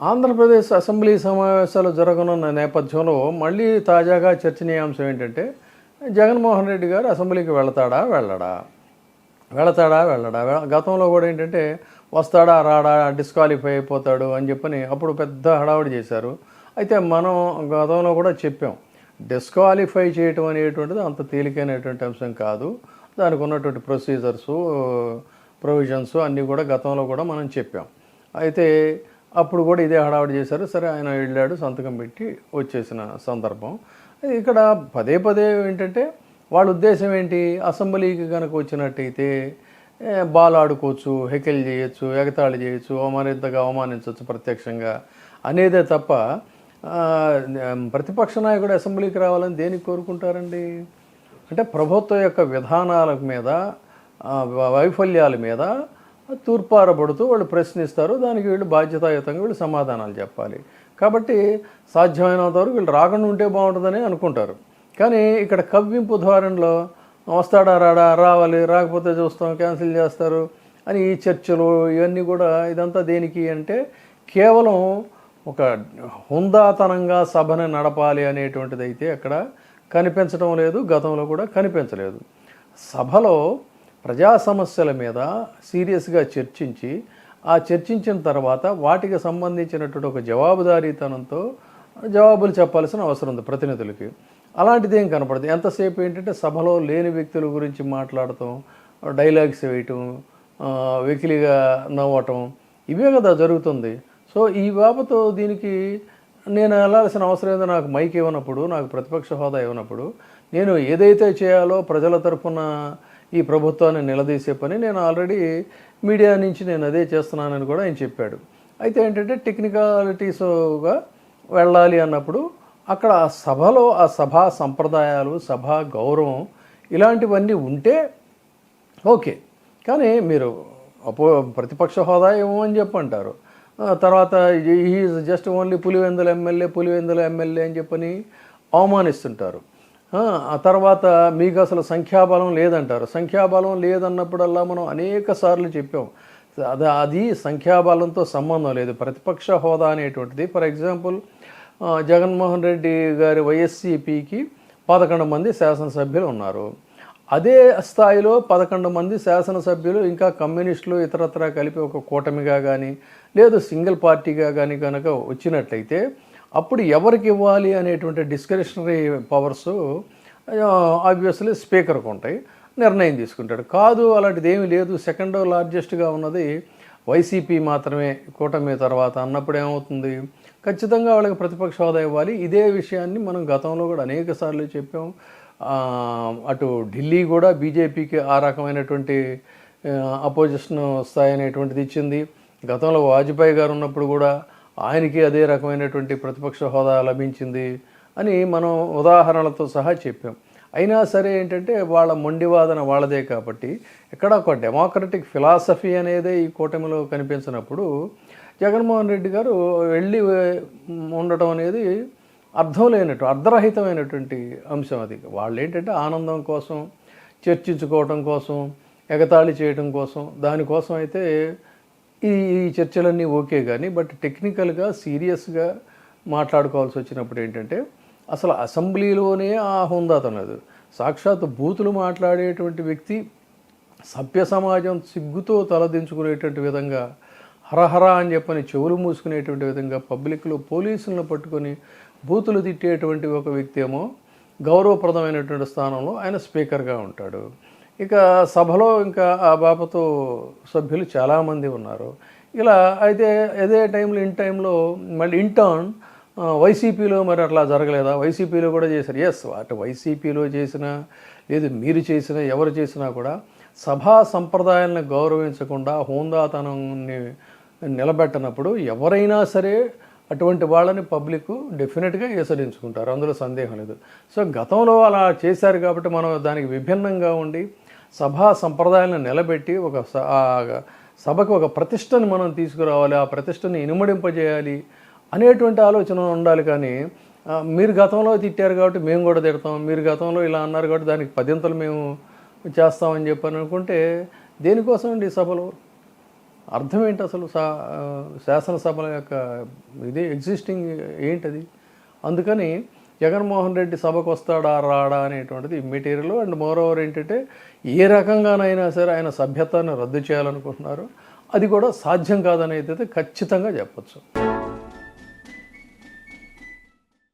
Andhra Pradesh assembly సమావేశాలు జరగనున్న నేపథ్యంలో మళ్ళీ తాజాగా చర్చనీయాంశం ఏంటంటే జగన్మోహన్ రెడ్డి గారు అసెంబ్లీకి వెళతాడా వెళ్ళడా? వెళతాడా వెళ్ళడా? గతంలో కూడా ఏంటంటే వస్తాడా రాడా డిస్క్వాలిఫై అయిపోతాడు అని చెప్పని అప్పుడు పెద్ద హడావుడి చేశారు. అయితే మనం గతంలో కూడా చెప్పాం డిస్క్వాలిఫై చేయటం అనేటువంటిది అంత తేలికైనటువంటి అంశం కాదు. దానికి ఉన్నటువంటి ప్రొసీజర్సు ప్రొవిజన్స్ అన్నీ కూడా గతంలో కూడా మనం చెప్పాం. అయితే అప్పుడు కూడా ఇదే హడావిడి చేశారు. సరే ఆయన వెళ్ళాడు సంతకం పెట్టి వచ్చేసిన సందర్భం. ఇక్కడ పదే పదే ఏంటంటే వాళ్ళ ఉద్దేశం ఏంటి? అసెంబ్లీకి కనుక వచ్చినట్టయితే బాల్ ఆడుకోవచ్చు హెకెల్ చేయొచ్చు ఎగతాళి చేయొచ్చు అవమానితగా అవమానించవచ్చు ప్రత్యక్షంగా అనేదే తప్ప ప్రతిపక్ష నాయకుడు అసెంబ్లీకి రావాలని దేనికి కోరుకుంటారండి? అంటే ప్రభుత్వం యొక్క విధానాల మీద వ- వైఫల్యాల మీద తూర్పారబడుతూ వాళ్ళు ప్రశ్నిస్తారు దానికి వీళ్ళు బాధ్యతాయుతంగా వీళ్ళు సమాధానాలు చెప్పాలి. కాబట్టి సాధ్యమైనంత వరకు వీళ్ళు రాకుండా ఉంటే బాగుంటుందని అనుకుంటారు. కానీ ఇక్కడ కవ్వింపు ధోరణిలో వస్తాడా రాడా రావాలి రాకపోతే చూస్తాం క్యాన్సిల్ చేస్తారు అని ఈ చర్చలు ఇవన్నీ కూడా ఇదంతా దేనికి అంటే కేవలం ఒక హుందాతనంగా సభను నడపాలి అనేటువంటిది అయితే అక్కడ కనిపించడం లేదు గతంలో కూడా కనిపించలేదు. సభలో ప్రజా సమస్యల మీద సీరియస్గా చర్చించి ఆ చర్చించిన తర్వాత వాటికి సంబంధించినటువంటి ఒక జవాబుదారీతనంతో జవాబులు చెప్పాల్సిన అవసరం ఉంది ప్రతినిధులకి. అలాంటిది ఏం కనపడదు. ఎంతసేపు ఏంటంటే సభలో లేని వ్యక్తుల గురించి మాట్లాడటం డైలాగ్స్ వేయటం వెకిలిగా నవ్వటం ఇవే కదా జరుగుతుంది. సో ఈ బాబతో దీనికి నేను వెళ్ళాల్సిన అవసరం ఏదో నాకు మైక్ ఇవ్వనప్పుడు నాకు ప్రతిపక్ష హోదా ఇవ్వనప్పుడు నేను ఏదైతే చేయాలో ప్రజల తరఫున ఈ ప్రభుత్వాన్ని నిలదీసే పని నేను ఆల్రెడీ మీడియా నుంచి నేను అదే చేస్తున్నానని కూడా ఆయన చెప్పాడు. అయితే ఏంటంటే టెక్నికాలిటీస్గా వెళ్ళాలి అన్నప్పుడు అక్కడ ఆ సభలో ఆ సభా సంప్రదాయాలు సభా గౌరవం ఇలాంటివన్నీ ఉంటే ఓకే. కానీ మీరు అపో ప్రతిపక్ష హోదా ఏమో అని చెప్పి అంటారు తర్వాత is just only Pulivendula MLA Pulivendula MLA అని చెప్పని అవమానిస్తుంటారు. ఆ, తర్వాత మీకు అసలు సంఖ్యాబలం లేదంటారు. సంఖ్యాబలం లేదన్నప్పుడల్లా మనం అనేక సార్లు చెప్పాం. అది అది సంఖ్యాబలంతో సంబంధం లేదు. ప్రతిపక్ష హోదా అనేటువంటిది. ఫర్ ఎగ్జాంపుల్ జగన్మోహన్ రెడ్డి గారి వైఎస్సీపీకి పదకొండు మంది శాసనసభ్యులు ఉన్నారు. అదే స్థాయిలో పదకొండు మంది శాసనసభ్యులు ఇంకా కమ్యూనిస్టులు ఇతరత్ర కలిపి ఒక కూటమిగా కానీ లేదు సింగిల్ పార్టీగా కానీ కనుక వచ్చినట్లయితే అప్పుడు ఎవరికి ఇవ్వాలి అనేటువంటి డిస్క్రిషనరీ పవర్స్ ఆబ్వియస్లీ స్పీకర్కు ఉంటాయి. నిర్ణయం తీసుకుంటాడు. కాదు అలాంటిది ఏమీ లేదు. సెకండ్ లార్జెస్ట్గా ఉన్నది వైసీపీ మాత్రమే. కూటమి తర్వాత అన్నప్పుడు ఏమవుతుంది? ఖచ్చితంగా వాళ్ళకి ప్రతిపక్ష హోదా ఇవ్వాలి. ఇదే విషయాన్ని మనం గతంలో కూడా అనేక సార్లు చెప్పాం. అటు ఢిల్లీ కూడా బీజేపీకి ఆ రకమైనటువంటి అపోజిషన్ స్థాయి అనేటువంటిది ఇచ్చింది. గతంలో వాజ్పేయి గారు ఉన్నప్పుడు కూడా ఆయనకి అదే రకమైనటువంటి ప్రతిపక్ష హోదా లభించింది అని మనం ఉదాహరణలతో సహా చెప్పాం. అయినా సరే ఏంటంటే వాళ్ళ మొండివాదన వాళ్ళదే కాబట్టి ఇక్కడ ఒక డెమోక్రటిక్ ఫిలాసఫీ అనేదే ఈ కూటమిలో కనిపించినప్పుడు జగన్మోహన్ రెడ్డి గారు వెళ్ళి ఉండటం అనేది అర్థం లేనట్టు అర్ధరహితమైనటువంటి అంశం అది. వాళ్ళు ఏంటంటే ఆనందం కోసం చర్చించుకోవటం కోసం ఎగతాళి చేయడం కోసం దానికోసం అయితే ఈ ఈ చర్చలన్నీ ఓకే కానీ బట్ టెక్నికల్గా సీరియస్గా మాట్లాడుకోవాల్సి వచ్చినప్పుడు ఏంటంటే అసలు అసెంబ్లీలోనే ఆ హుందాతనదు సాక్షాత్ బూతులు మాట్లాడేటువంటి వ్యక్తి సభ్య సమాజం సిగ్గుతో తలదించుకునేటువంటి విధంగా హరహర అని చెప్పని చెవులు మూసుకునేటువంటి విధంగా పబ్లిక్లో పోలీసులను పట్టుకొని బూతులు తిట్టేటువంటి ఒక వ్యక్తి ఏమో గౌరవప్రదమైనటువంటి స్థానంలో ఆయన స్పీకర్గా ఉంటాడు. ఇక సభలో ఇంకా ఆ బాపతో సభ్యులు చాలామంది ఉన్నారు. ఇలా అయితే అదే టైంలో ఇన్ టైంలో మళ్ళీ ఇంటర్న్ వైసీపీలో మరి అట్లా జరగలేదా? వైసీపీలో కూడా చేశారు. ఎస్ అటు వైసీపీలో చేసినా లేదు మీరు చేసినా ఎవరు చేసినా కూడా సభా సంప్రదాయాలను గౌరవించకుండా హోందాతనాన్ని నిలబెట్టనప్పుడు ఎవరైనా సరే అటువంటి వాళ్ళని పబ్లిక్ డెఫినెట్గా ఏసరించుకుంటారు. అందులో సందేహం లేదు. సో గతంలో అలా చేశారు కాబట్టి మనం దానికి విభిన్నంగా ఉండి సభా సంప్రదాయాలను నిలబెట్టి ఒక స- సభకు ఒక ప్రతిష్టను మనం తీసుకురావాలి ఆ ప్రతిష్టని ఇనుమడింపజేయాలి అనేటువంటి ఆలోచన ఉండాలి కానీ మీరు గతంలో తిట్టారు కాబట్టి మేము కూడా తిడతాం మీరు గతంలో ఇలా అన్నారు కాబట్టి దానికి పదింతలు మేము చేస్తామని చెప్పని అనుకుంటే దేనికోసం అండి సభలు సభలో? అర్థం ఏంటి అసలు సా శాసనసభల యొక్క ఇది ఎగ్జిస్టింగ్ ఏంటది? అందుకని జగన్మోహన్ రెడ్డి సభకు వస్తాడా రాడా అనేటువంటిది మెటీరియల్. అండ్ మోర్ ఓవర్ ఏంటంటే ఏ రకంగానైనా సరే ఆయన సభ్యతను రద్దు చేయాలనుకుంటున్నారు. అది కూడా సాధ్యం కాదనేది అయితే ఖచ్చితంగా చెప్పొచ్చు.